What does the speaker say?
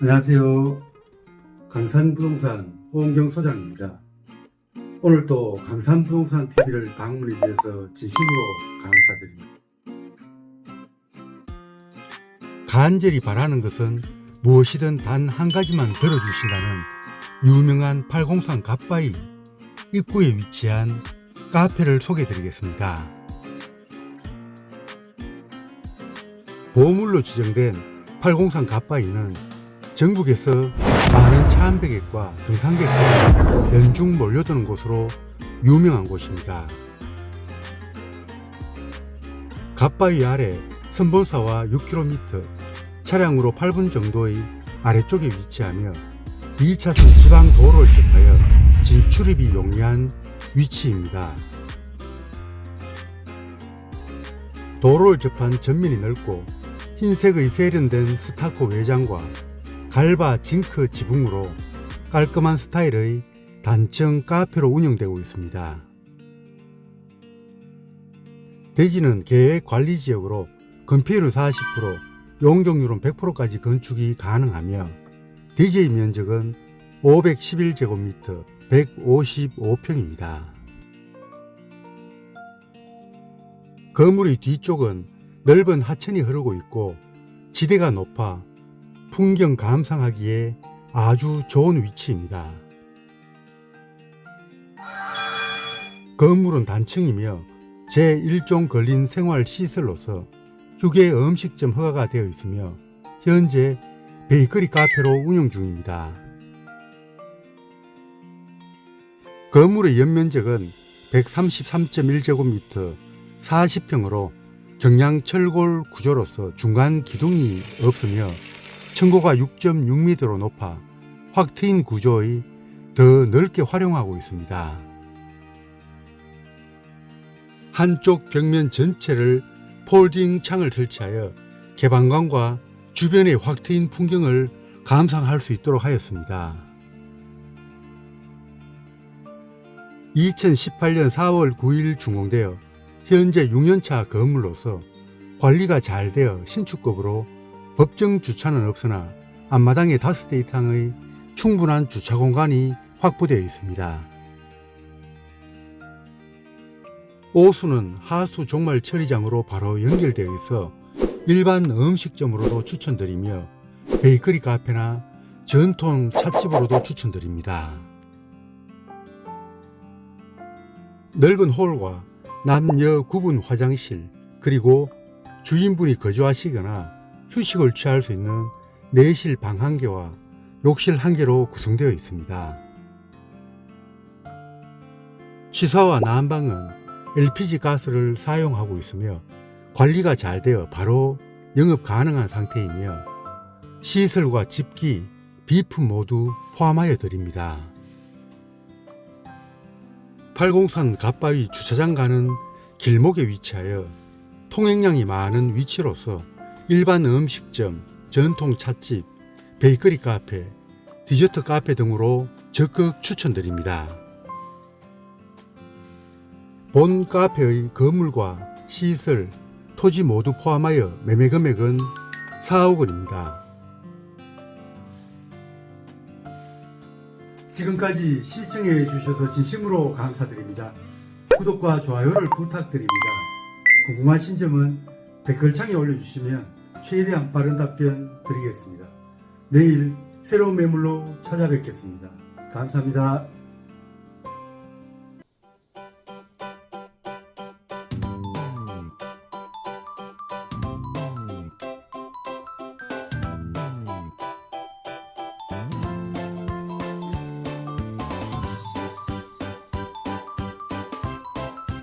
안녕하세요. 강산부동산 호은경 소장입니다. 오늘 또 강산부동산 TV를 방문해 주셔서 진심으로 감사드립니다. 간절히 바라는 것은 무엇이든 단 한 가지만 들어주신다는 유명한 803 갓바이 입구에 위치한 카페를 소개해 드리겠습니다. 보물로 지정된 803 갓바이는 전국에서 많은 차한 배객과 등산객들이 연중 몰려드는 곳으로 유명한 곳입니다. 갓바위 아래 선본사와 6km, 차량으로 8분 정도의 아래쪽에 위치하며 2차선 지방 도로를 접하여 진출입이 용이한 위치입니다. 도로를 접한 전면이 넓고 흰색의 세련된 스타코 외장과 갈바 징크 지붕으로 깔끔한 스타일의 단층 카페로 운영되고 있습니다. 대지는 계획 관리 지역으로 건폐율은 40%, 용적률은 100%까지 건축이 가능하며 대지의 면적은 511제곱미터 155평입니다. 건물의 뒤쪽은 넓은 하천이 흐르고 있고 지대가 높아 풍경 감상하기에 아주 좋은 위치입니다. 건물은 단층이며 제1종 걸린 생활 시설로서 휴게 음식점 허가가 되어 있으며 현재 베이커리 카페로 운영 중입니다. 건물의 연면적은 133.1제곱미터 40평으로 경량 철골 구조로서 중간 기둥이 없으며 층고가 6.6m로 높아 확 트인 구조의 더 넓게 활용하고 있습니다. 한쪽 벽면 전체를 폴딩 창을 설치하여 개방감과 주변의 확 트인 풍경을 감상할 수 있도록 하였습니다. 2018년 4월 9일 준공되어 현재 6년차 건물로서 관리가 잘 되어 신축급으로 법정 주차는 없으나 앞마당에 5대 이상의 충분한 주차 공간이 확보되어 있습니다. 오수는 하수 종말 처리장으로 바로 연결되어 있어 일반 음식점으로도 추천드리며 베이커리 카페나 전통 찻집으로도 추천드립니다. 넓은 홀과 남녀 구분 화장실 그리고 주인분이 거주하시거나 휴식을 취할 수 있는 내실 방 한 개와 욕실 한 개로 구성되어 있습니다. 취사와 난방은 LPG 가스를 사용하고 있으며 관리가 잘 되어 바로 영업 가능한 상태이며 시설과 집기, 비품 모두 포함하여 드립니다. 803 갓바위 주차장 가는 길목에 위치하여 통행량이 많은 위치로서 일반 음식점, 전통 찻집, 베이커리 카페, 디저트 카페 등으로 적극 추천드립니다. 본 카페의 건물과 시설, 토지 모두 포함하여 매매 금액은 4억 원입니다. 지금까지 시청해 주셔서 진심으로 감사드립니다. 구독과 좋아요를 부탁드립니다. 궁금하신 점은 댓글창에 올려주시면 최대한 빠른 답변 드리겠습니다. 내일 새로운 매물로 찾아뵙겠습니다. 감사합니다.